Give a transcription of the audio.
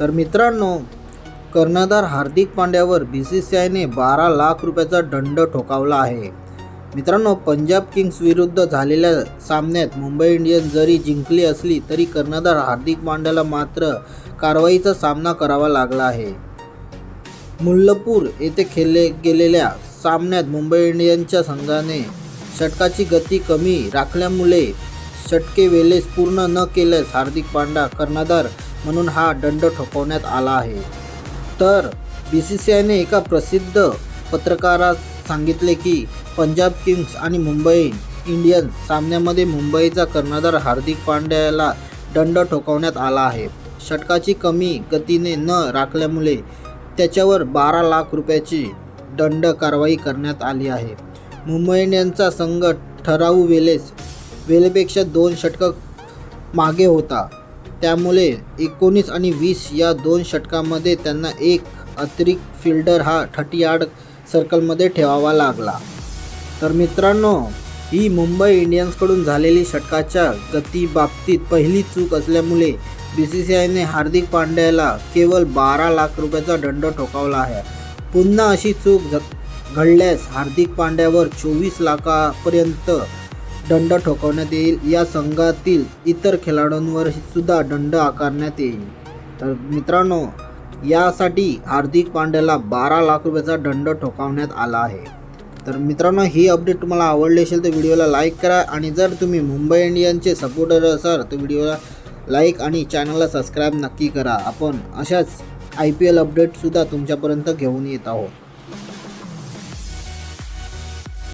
तर मित्रांनो कर्णधार हार्दिक पांड्यावर बी सी सी आयने बारा लाख रुपयाचा दंड ठोकावला आहे. मित्रांनो पंजाब किंग्स विरुद्ध झालेल्या सामन्यात मुंबई इंडियन्स जरी जिंकली असली तरी कर्णधार हार्दिक पांड्याला मात्र कारवाईचा सामना करावा लागला आहे. मुल्लपूर येथे खेळले गेलेल्या सामन्यात मुंबई इंडियन्सच्या संघाने षटकाची गती कमी राखल्यामुळे षटके वेळेस पूर्ण न केल्यास हार्दिक पांड्या कर्णधार म्हणून हा दंड ठोकवण्यात आला आहे. तर बी सी सी आयने एका प्रसिद्ध पत्रकारात सांगितले की पंजाब किंग्स आणि मुंबई इंडियन्स सामन्यामध्ये मुंबईचा कर्णधार हार्दिक पांड्याला दंड ठोकवण्यात आला आहे. षटकाची कमी गतीने न राखल्यामुळे त्याच्यावर बारा लाख रुपयाची दंड कारवाई करण्यात आली आहे. मुंबई इंडियन्सचा संघ ठरावू वेळेस वेळेपेक्षा दोन षटकं मागे होता. त्यामुळे एकोणीस आणि वीस या दोन षटकामध्ये त्यांना एक अतिरिक्त फिल्डर हा थर्टी यार्ड सर्कलमध्ये ठेवावा लागला. तर मित्रांनो ही मुंबई इंडियन्सकडून झालेली षटकाच्या गतीबाबतीत पहिली चूक असल्यामुळे बी सी सी आयने हार्दिक पांड्याला केवळ बारा लाख रुपयाचा दंड ठोकावला आहे. पुन्हा अशी चूक झ घडल्यास हार्दिक पांड्यावर चोवीस लाखापर्यंत दंड ठोकवण्यात येईल. या संघातील इतर खेळाडूंवर सुद्धा दंड आकारण्यात येईल. तर मित्रांनो यासाठी हार्दिक पांड्याला बारा लाख रुपयाचा दंड ठोकावण्यात आला आहे. तर मित्रांनो ही अपडेट तुम्हाला आवडली असेल तर व्हिडिओला लाईक करा आणि जर तुम्ही मुंबई इंडियन्सचे सपोर्टर असाल तर व्हिडिओला लाईक आणि चॅनलला सबस्क्राईब नक्की करा. आपण अशाच आय पी एल अपडेटसुद्धा तुमच्यापर्यंत घेऊन येत आहोत.